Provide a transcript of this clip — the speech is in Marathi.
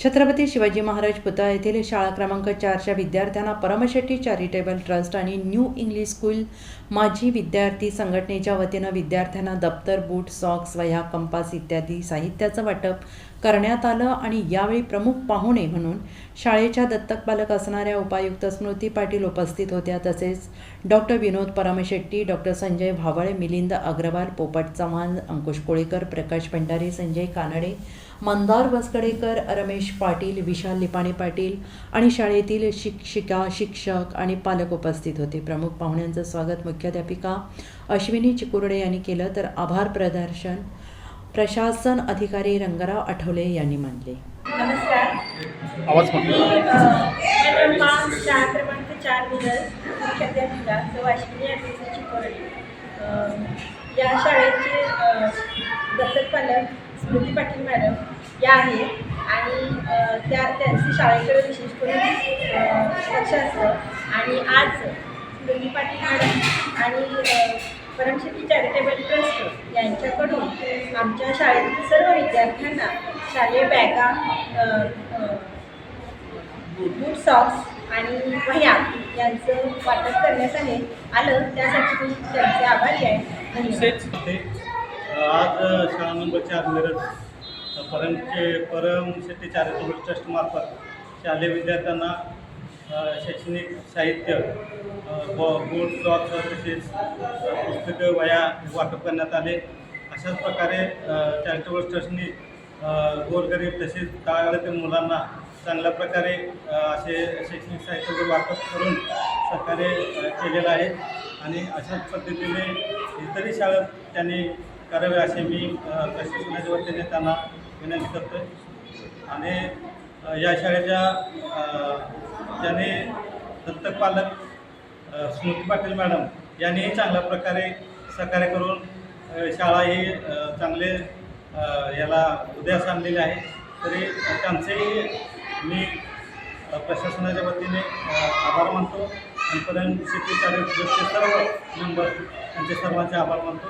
छत्रपती शिवाजी महाराज पुतळा येथील शाळा क्रमांक चारच्या विद्यार्थ्यांना परमशेट्टी चॅरिटेबल ट्रस्ट आणि न्यू इंग्लिश स्कूल माजी विद्यार्थी संघटनेच्या वतीनं विद्यार्थ्यांना दप्तर बूट सॉक्स वह्या कंपास इत्यादी साहित्याचं वाटप करण्यात आलं आणि यावेळी प्रमुख पाहुणे म्हणून शाळेच्या दत्तक पालक असणाऱ्या उपायुक्त स्मृती पाटील उपस्थित होत्या. तसेच डॉक्टर विनोद परमशेट्टी डॉक्टर संजय भावळे मिलिंद अग्रवाल पोपट चव्हाण अंकुश कोळेकर प्रकाश भंडारे संजय कानडे मंदार वसकडेकर रमेश पाटील विशाल लिपाणे पाटील आणि शाळेतील शिक्षिका शिक्षक आणि पालक उपस्थित होते. प्रमुख पाहुण्यांचं स्वागत मुख्याध्यापिका अश्विनी चिकुर्डे यांनी केलं तर आभार प्रदर्शन प्रशासन अधिकारी रंगराव आठवले यांनी मानले. नमस्कार. क्रमांक चार मुख्याध्यापिका सौ अश्विनी चिकोरडे. या शाळेचे दत्तक पालक स्मृती पाटील मॅडम या आहेत. आणि त्या त्यांची शाळेकडे विशेष करून लक्ष असतं. आणि आज स्मृती पाटील मॅडम आणि परमशेती चॅरिटेबल ट्रस्ट यांच्याकडून आमच्या शाळेतील सर्व विद्यार्थ्यांना शालेय बॅगा बूट सॉक्स आणि वह्या यांचं वाटप करण्यात आले आलं. त्यासाठी मी त्यांचे आभारी आहे. तसेच आज शाळा नंबर चार मिरज. परमचे परम शेती चॅरिटेबल ट्रस्टमार्फत शालेय विद्यार्थ्यांना शैक्षणिक साहित्य अ, ब सॉक्स तसेच पुस्तकं वया वाटप करण्यात आले. अशाच प्रकारे चॅरिटेबल ट्रस्टनी गोरगरीब तसेच तळागाळातील मुलांना चांगल्या प्रकारे असे शैक्षणिक साहित्याचे वाटप करून सरकारे केलेलं आहे. आणि अशाच पद्धतीने इतरही शाळेत त्यांनी करावे असे मी प्रशासनाच्या वतीने त्यांना विनंती करतो आणि या शाळेच्या ज्याने दत्तक पालक स्मृती पाटील मॅडम यांनीही चांगल्या प्रकारे सहकार्य करून शाळा ही चांगले याला उदयास आणलेली आहे. तरी त्यांचेही मी प्रशासनाच्या वतीने आभार मानतो. आणि पर्यंत शिक्षित सर्व मेंबर त्यांचे सर्वांचे आभार मानतो.